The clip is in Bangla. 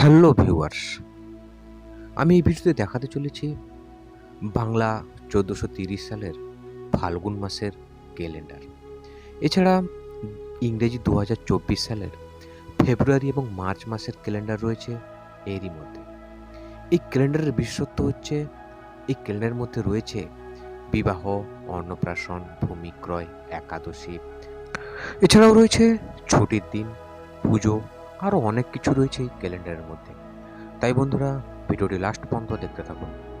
হ্যালো ভিউয়ার্স, আমি এই ভিডিওতে দেখাতে চলেছি বাংলা চোদ্দোশো তিরিশ সালের ফাল্গুন মাসের ক্যালেন্ডার। এছাড়া ইংরেজি দু হাজার চব্বিশ সালের ফেব্রুয়ারি এবং মার্চ মাসের ক্যালেন্ডার রয়েছে এরই মধ্যে। এই ক্যালেন্ডারের বিশেষত্ব হচ্ছে, এই ক্যালেন্ডারের মধ্যে রয়েছে বিবাহ, অন্নপ্রাশন ভূমিক্রয় একাদশী। এছাড়াও রয়েছে ছুটির দিন, পুজো আরও অনেক কিছু রয়েছে এই ক্যালেন্ডারের মধ্যে। তাই বন্ধুরা ভিডিওটি লাস্ট পর্যন্ত দেখতে থাকুন।